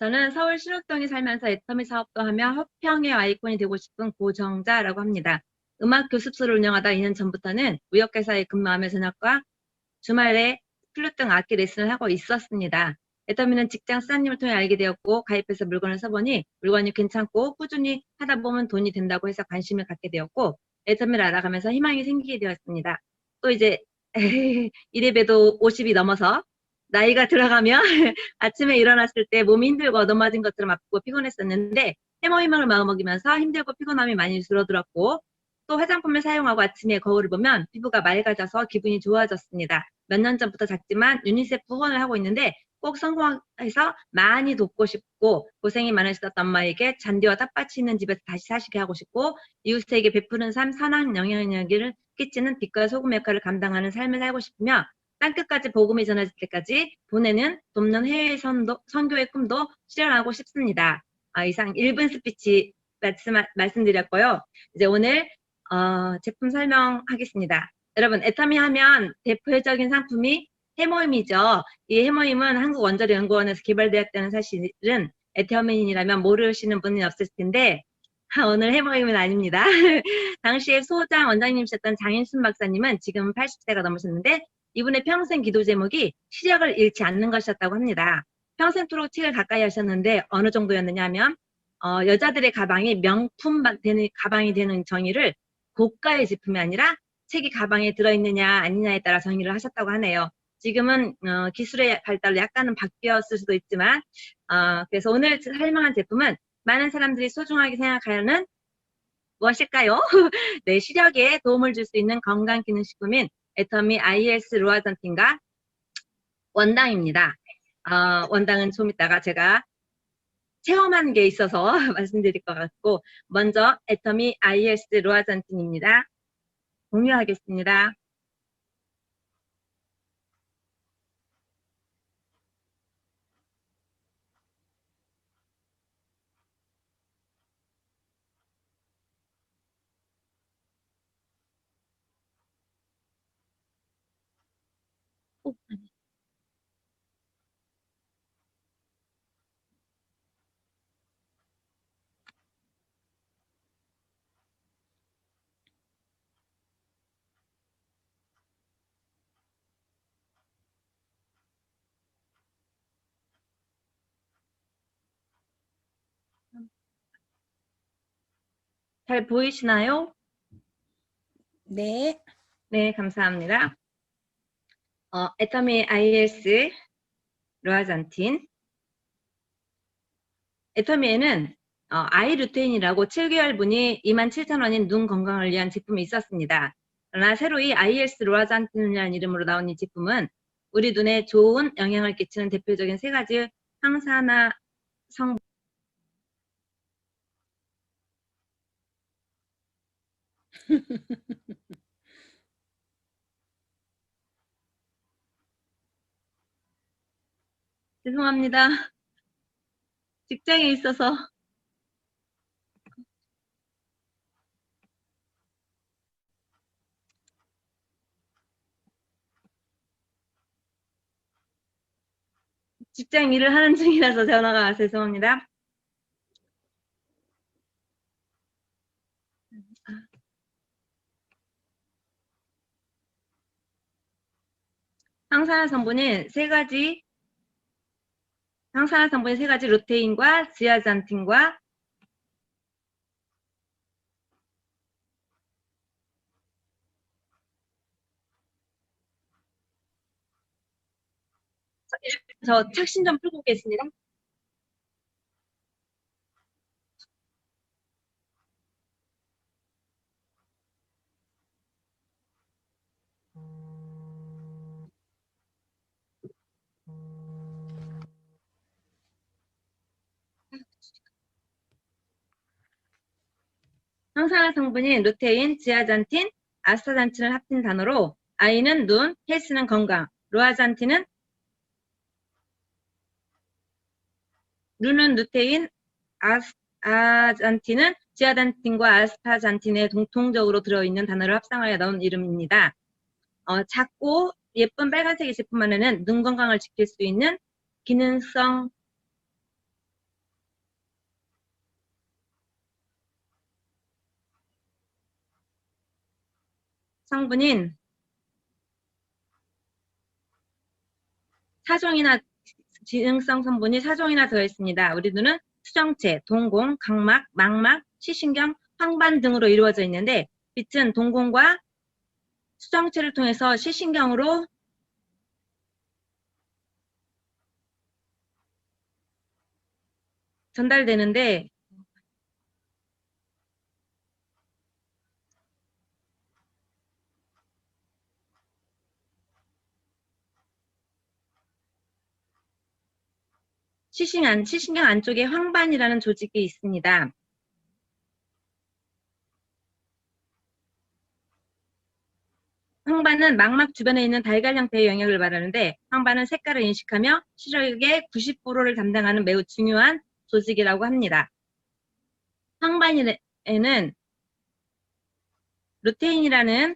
저는 서울 신호동에 살면서 애터미 사업도 하며 허평의 아이콘이 되고 싶은 고정자라고 합니다. 음악 교습소를 운영하다 2년 전부터는 무역회사에 근무하며 저녁과 주말에 플룻 등 악기 레슨을 하고 있었습니다. 애터미는 직장 수사님을 통해 알게 되었고 가입해서 물건을 써보니 물건이 괜찮고 꾸준히 하다 보면 돈이 된다고 해서 관심을 갖게 되었고 애터미를 알아가면서 희망이 생기게 되었습니다. 또 이제 이래봬도 50이 넘어서 나이가 들어가면 아침에 일어났을 때 몸이 힘들고 넘어진 것처럼 아프고 피곤했었는데 해모희망을 마음먹이면서 힘들고 피곤함이 많이 줄어들었고 또 화장품을 사용하고 아침에 거울을 보면 피부가 맑아져서 기분이 좋아졌습니다. 몇 년 전부터 작지만 유니세프 후원을 하고 있는데 꼭 성공해서 많이 돕고 싶고 고생이 많으셨던 엄마에게 잔디와 텃밭이 있는 집에서 다시 사시게 하고 싶고 이웃에게 베푸는 삶 선한 영향력을 끼치는 빛과 소금 역할을 감당하는 삶을 살고 싶으며 땅끝까지 복음이 전해질 때까지 보내는 돕는 해외 선도, 선교의 꿈도 실현하고 싶습니다. 아, 이상 1분 스피치 말씀, 말씀드렸고요. 이제 오늘 어, 제품 설명하겠습니다. 여러분 애터미 하면 대표적인 상품이 해모임이죠. 이 해모임은 한국원자력연구원에서 개발되었다는 사실은 애터미인이라면 모르시는 분이 없을 텐데 오늘 해모임은 아닙니다. 당시에 소장 원장님이셨던 장인순 박사님은 지금 80세가 넘으셨는데 이분의 평생 기도 제목이 시력을 잃지 않는 것이었다고 합니다. 평생토록 책을 가까이 하셨는데 어느 정도였느냐 하면 어, 여자들의 가방이 명품 되는 가방이 되는 정의를 고가의 제품이 아니라 책이 가방에 들어있느냐 아니냐에 따라 정의를 하셨다고 하네요. 지금은 어, 기술의 발달로 약간은 바뀌었을 수도 있지만 어, 그래서 오늘 설명한 제품은 많은 사람들이 소중하게 생각하는 무엇일까요? 네, 시력에 도움을 줄 수 있는 건강기능식품인 애터미 IS 루아잔틴과 원당입니다. 어, 원당은 좀 이따가 제가 체험한 게 있어서 말씀드릴 것 같고 먼저 애터미 IS 루아잔틴입니다. 공유하겠습니다. 오, 아니. 잘 보이시나요? 네. 네, 감사합니다. 어, 애터미 IS 루아잔틴 애터미에는 어, 아이루테인이라고 7개월 분이 27,000원인 눈 건강을 위한 제품이 있었습니다. 그러나 새로 이 IS 루아잔틴이라는 이름으로 나온 이 제품은 우리 눈에 좋은 영향을 끼치는 대표적인 세 가지 항산화 성 죄송합니다. 직장에 있어서 직장 일을 하는 중이라서 전화가 죄송합니다. 항산화 성분은 세 가지 항산화 성분이 세 가지 루테인과 지아잔틴과 저 착신 좀 풀고 오겠습니다. 항산화 성분인 루테인, 지아잔틴, 아스타잔틴을 합친 단어로 I는 눈, 헬스는 건강, 루아잔틴은 루는 루테인, 아스, 아잔틴은 지아잔틴과 아스타잔틴에 공통적으로 들어있는 단어를 합성하여 넣은 이름입니다. 어, 작고 예쁜 빨간색의 제품 안에는 눈 건강을 지킬 수 있는 기능성 성분인 사종이나 지능성 성분이 사종이나 되어 있습니다. 우리 눈은 수정체, 동공, 각막, 망막, 시신경, 황반 등으로 이루어져 있는데 빛은 동공과 수정체를 통해서 시신경으로 전달되는데 시신 안, 시신경 안쪽에 황반이라는 조직이 있습니다. 황반은 망막 주변에 있는 달걀 형태의 영역을 말하는데 황반은 색깔을 인식하며 시력의 90%를 담당하는 매우 중요한 조직이라고 합니다. 황반에는 루테인이라는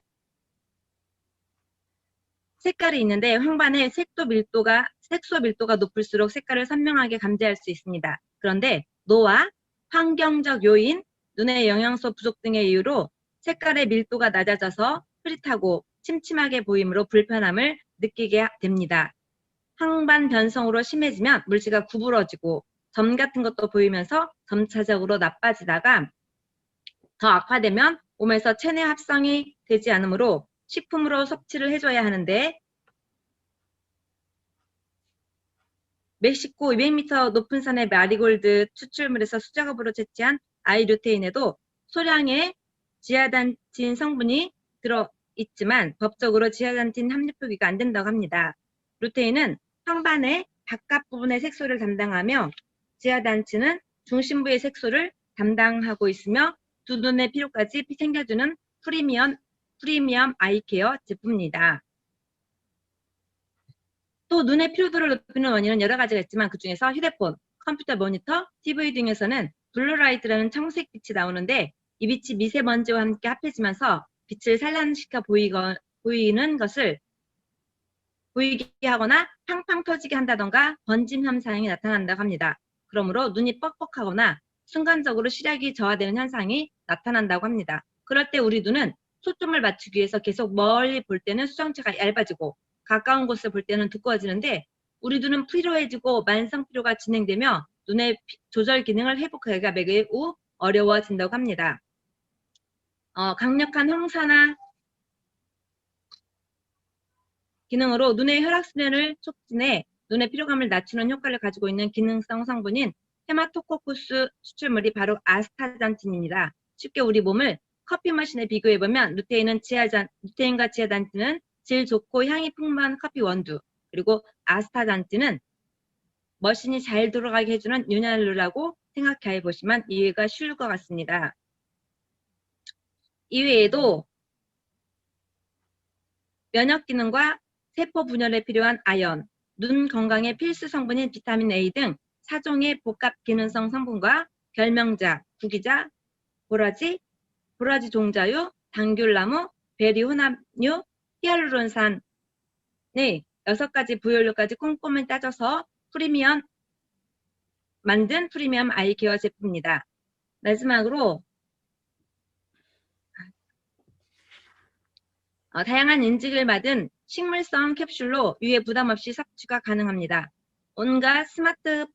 색깔이 있는데 황반의 색도 밀도가 색소 밀도가 높을수록 색깔을 선명하게 감지할 수 있습니다. 그런데 노화, 환경적 요인, 눈의 영양소 부족 등의 이유로 색깔의 밀도가 낮아져서 흐릿하고 침침하게 보이므로 불편함을 느끼게 됩니다. 황반 변성으로 심해지면 물질가 구부러지고 점 같은 것도 보이면서 점차적으로 나빠지다가 더 악화되면 몸에서 체내 합성이 되지 않으므로 식품으로 섭취를 해줘야 하는데 멕시코 200m 높은 산의 마리골드 추출물에서 수작업으로 채취한 아이루테인에도 소량의 지아단틴 성분이 들어 있지만 법적으로 지아단틴 함유 표기가 안 된다고 합니다. 루테인은 황반의 바깥 부분의 색소를 담당하며 지아단틴은 중심부의 색소를 담당하고 있으며 두 눈의 피로까지 챙겨주는 프리미엄, 프리미엄 아이케어 제품입니다. 또 눈의 피로도를 높이는 원인은 여러 가지가 있지만 그 중에서 휴대폰, 컴퓨터 모니터, TV 등에서는 블루라이트라는 청색 빛이 나오는데 이 빛이 미세먼지와 함께 합해지면서 빛을 산란시켜 보이거, 보이는 것을 보이게 하거나 팡팡 터지게 한다던가 번짐 현상이 나타난다고 합니다. 그러므로 눈이 뻑뻑하거나 순간적으로 시력이 저하되는 현상이 나타난다고 합니다. 그럴 때 우리 눈은 초점을 맞추기 위해서 계속 멀리 볼 때는 수정체가 얇아지고 가까운 곳을 볼 때는 두꺼워지는데 우리 눈은 피로해지고 만성 피로가 진행되며 눈의 조절 기능을 회복하기가 매우 어려워진다고 합니다. 어, 강력한 홍사나 기능으로 눈의 혈액순환을 촉진해 눈의 피로감을 낮추는 효과를 가지고 있는 기능성 성분인 헤마토코쿠스 추출물이 바로 아스타잔틴입니다. 쉽게 우리 몸을 커피 머신에 비교해보면 루테인은 지하잔, 루테인과 지아잔틴은 질 좋고 향이 풍부한 커피 원두 그리고 아스타잔틴은 머신이 잘 돌아가게 해주는 윤활유라고 생각해 보시면 이해가 쉬울 것 같습니다. 이외에도 면역 기능과 세포 분열에 필요한 아연, 눈 건강에 필수 성분인 비타민 A 등 사종의 복합 기능성 성분과 결명자, 구기자, 보라지, 보라지 종자유, 당귤나무, 베리 혼합유, 히알루론산의 여섯 가지 부연료까지 꼼꼼히 따져서 프리미엄 만든 프리미엄 아이케어 제품입니다. 마지막으로 어, 다양한 인증을 받은 식물성 캡슐로 위에 부담 없이 섭취가 가능합니다. 온갖 스마트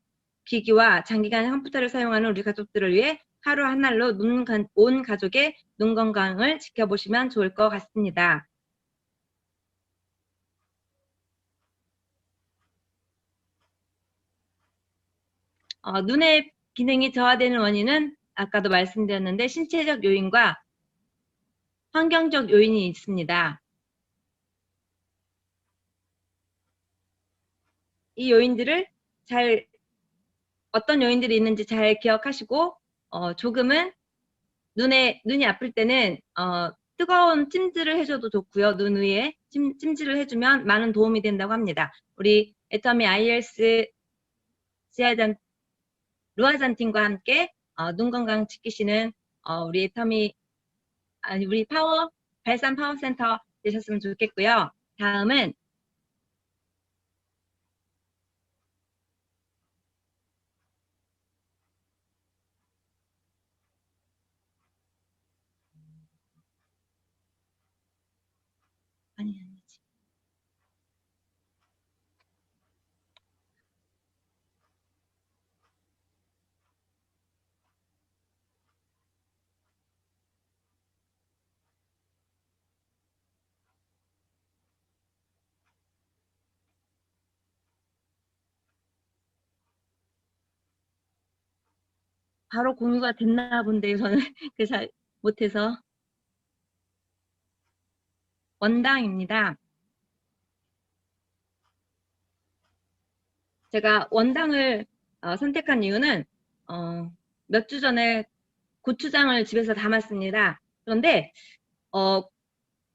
기기와 장기간 컴퓨터를 사용하는 우리 가족들을 위해 하루 한 눈, 온 가족의 눈 건강을 지켜보시면 좋을 것 같습니다. 어, 눈의 기능이 저하되는 원인은 아까도 말씀드렸는데 신체적 요인과 환경적 요인이 있습니다. 이 요인들을 잘 어떤 요인들이 있는지 잘 기억하시고 어, 조금은 눈에 눈이 아플 때는 어, 뜨거운 찜질을 해줘도 좋고요. 눈 위에 찜, 찜질을 해주면 많은 도움이 된다고 합니다. 우리 애터미 ILS 지아잔 루아잔틴과 함께 어, 눈 건강 지키시는 어, 우리 애터미 아니 우리 파워 발산 파워센터 되셨으면 좋겠고요. 다음은 바로 공유가 됐나 본데요, 저는. 그래서 잘 못해서. 원당입니다. 제가 원당을 어, 선택한 이유는 어, 몇 주 전에 고추장을 집에서 담았습니다. 그런데 어,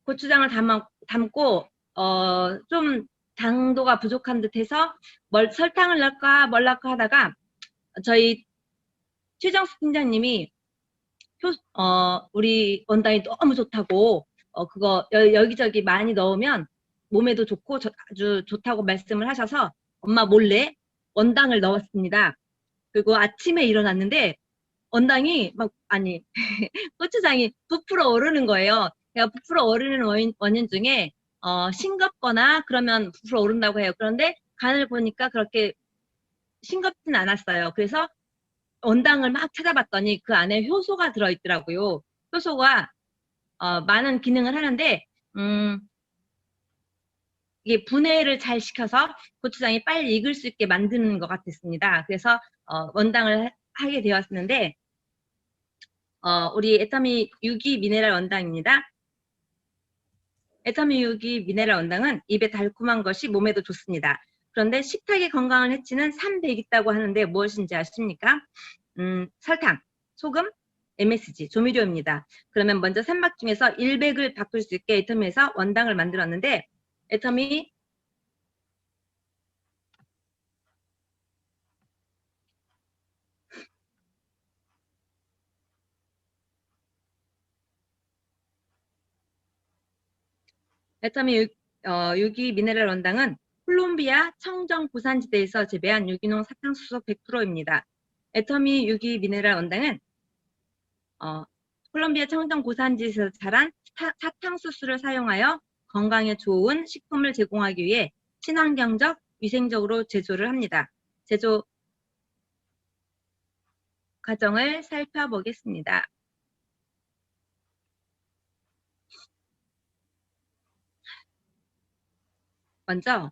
고추장을 담아, 담고 어, 좀 당도가 부족한 듯해서 뭘 설탕을 넣을까 뭘까 하다가 저희 최정수 팀장님이 효- 어, 우리 원당이 너무 좋다고 어, 그거 여, 기저기 많이 넣으면 몸에도 좋고 저- 아주 좋다고 말씀을 하셔서 엄마 몰래 원당을 넣었습니다. 그리고 아침에 일어났는데 원당이 막 아니 고추장이 부풀어 오르는 거예요. 제가 부풀어 오르는 원인, 원인 중에 어, 싱겁거나 그러면 부풀어 오른다고 해요. 그런데 간을 보니까 그렇게 싱겁진 않았어요. 그래서 원당을 막 찾아봤더니 그 안에 효소가 들어있더라고요. 효소가 어, 많은 기능을 하는데 음, 이게 분해를 잘 시켜서 고추장이 빨리 익을 수 있게 만드는 것 같았습니다. 그래서 어, 원당을 하- 하게 되었는데 어, 우리 에타미 유기 미네랄 원당입니다. 에타미 유기 미네랄 원당은 입에 달콤한 것이 몸에도 좋습니다. 그런데 식탁의 건강을 해치는 300 있다고 하는데 무엇인지 아십니까? 음, 설탕, 소금, MSG, 조미료입니다. 그러면 먼저 산막 중에서 100을 바꿀 수 있게 애터미에서 원당을 만들었는데 애터미 애터미 유, 어, 유기 미네랄 원당은 콜롬비아 청정 고산지대에서 재배한 유기농 사탕수수 100%입니다. 애터미 유기 미네랄 원당은 어, 콜롬비아 청정 고산지에서 자란 사, 사탕수수를 사용하여 건강에 좋은 식품을 제공하기 위해 친환경적, 위생적으로 제조를 합니다. 제조 과정을 살펴보겠습니다. 먼저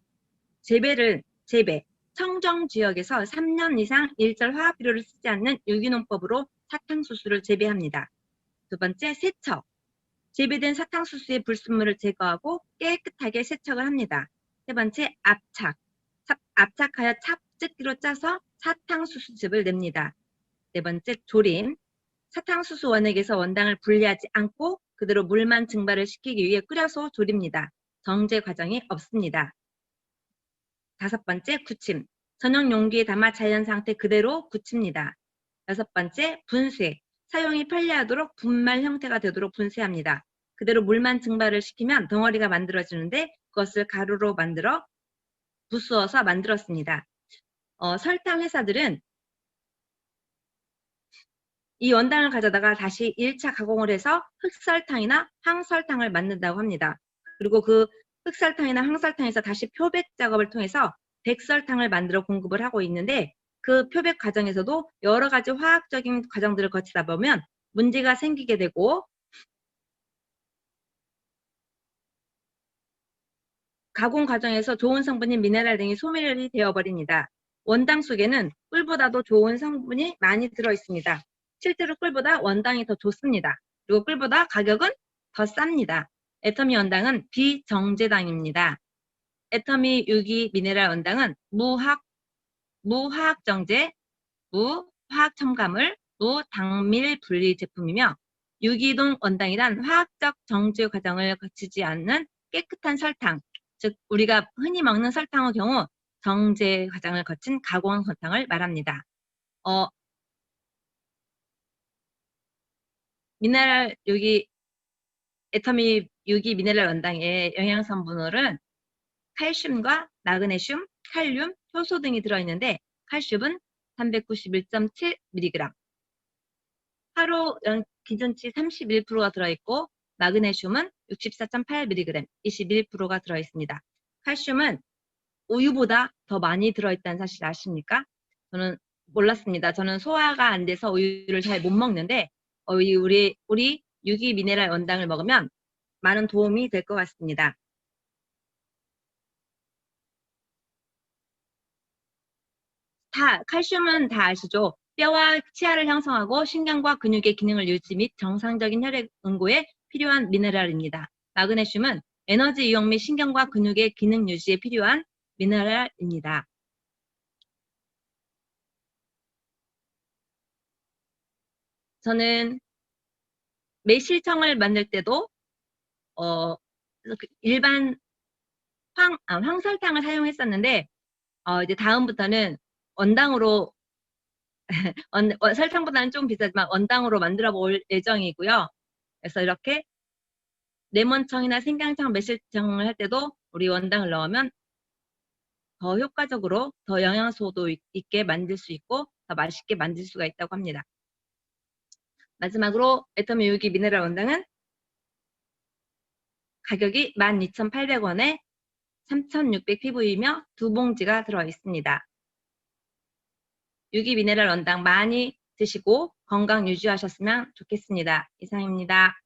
재배를 재배 청정 지역에서 3년 이상 일절 화학 비료를 쓰지 않는 유기농법으로 사탕수수를 재배합니다. 두 번째 세척 재배된 사탕수수의 불순물을 제거하고 깨끗하게 세척을 합니다. 세 번째 압착 삽- 압착하여 찹즙기로 짜서 사탕수수즙을 냅니다. 네 번째 조림 사탕수수 원액에서 원당을 분리하지 않고 그대로 물만 증발을 시키기 위해 끓여서 조립니다. 정제 과정이 없습니다. 다섯 번째 굳힘. 전용 용기에 담아 자연 상태 그대로 굳힙니다. 여섯 번째 분쇄. 사용이 편리하도록 분말 형태가 되도록 분쇄합니다. 그대로 물만 증발을 시키면 덩어리가 만들어지는데 그것을 가루로 만들어 부수어서 만들었습니다. 어, 설탕 회사들은 이 원당을 가져다가 다시 1차 가공을 해서 흑설탕이나 황설탕을 만든다고 합니다. 그리고 그 흑설탕이나 황설탕에서 다시 표백 작업을 통해서 백설탕을 만들어 공급을 하고 있는데 그 표백 과정에서도 여러 가지 화학적인 과정들을 거치다 보면 문제가 생기게 되고 가공 과정에서 좋은 성분인 미네랄 등이 소멸이 되어버립니다. 원당 속에는 꿀보다도 좋은 성분이 많이 들어 있습니다. 실제로 꿀보다 원당이 더 좋습니다. 그리고 꿀보다 가격은 더 쌉니다. 애터미 원당은 비정제당입니다. 애터미 유기 미네랄 원당은 무학, 무화학 정제, 무화학 첨가물, 무당밀 분리 제품이며 유기동 원당이란 화학적 정제 과정을 거치지 않는 깨끗한 설탕, 즉 우리가 흔히 먹는 설탕의 경우 정제 과정을 거친 가공 설탕을 말합니다. 어, 미네랄 유기 애터미 유기 미네랄 원당의 영양 성분으로는 칼슘과 마그네슘, 칼륨, 효소 등이 들어있는데 칼슘은 391.7mg, 하루 연- 기준치 31%가 들어있고 마그네슘은 64.8mg, 21%가 들어있습니다. 칼슘은 우유보다 더 많이 들어있다는 사실 아십니까? 저는 몰랐습니다. 저는 소화가 안 돼서 우유를 잘 못 먹는데 어, 이 우리 우리 유기 미네랄 원당을 먹으면 많은 도움이 될 것 같습니다. 다 칼슘은 다 아시죠? 뼈와 치아를 형성하고 신경과 근육의 기능을 유지 및 정상적인 혈액 응고에 필요한 미네랄입니다. 마그네슘은 에너지 이용 및 신경과 근육의 기능 유지에 필요한 미네랄입니다. 저는 매실청을 만들 때도 어, 그 일반 황, 아, 황설탕을 사용했었는데 어, 이제 다음부터는 원당으로 원, 원- 설탕보다는 좀 비싸지만 원당으로 만들어 볼 예정이고요. 그래서 이렇게 레몬청이나 생강청, 매실청을 할 때도 우리 원당을 넣으면 더 효과적으로 더 영양소도 있- 있게 만들 수 있고 더 맛있게 만들 수가 있다고 합니다. 마지막으로 애터미 유기 미네랄 원당은 가격이 12,800원에 3,600pv이며 두 봉지가 들어 있습니다. 유기 미네랄 원당 많이 드시고 건강 유지하셨으면 좋겠습니다. 이상입니다.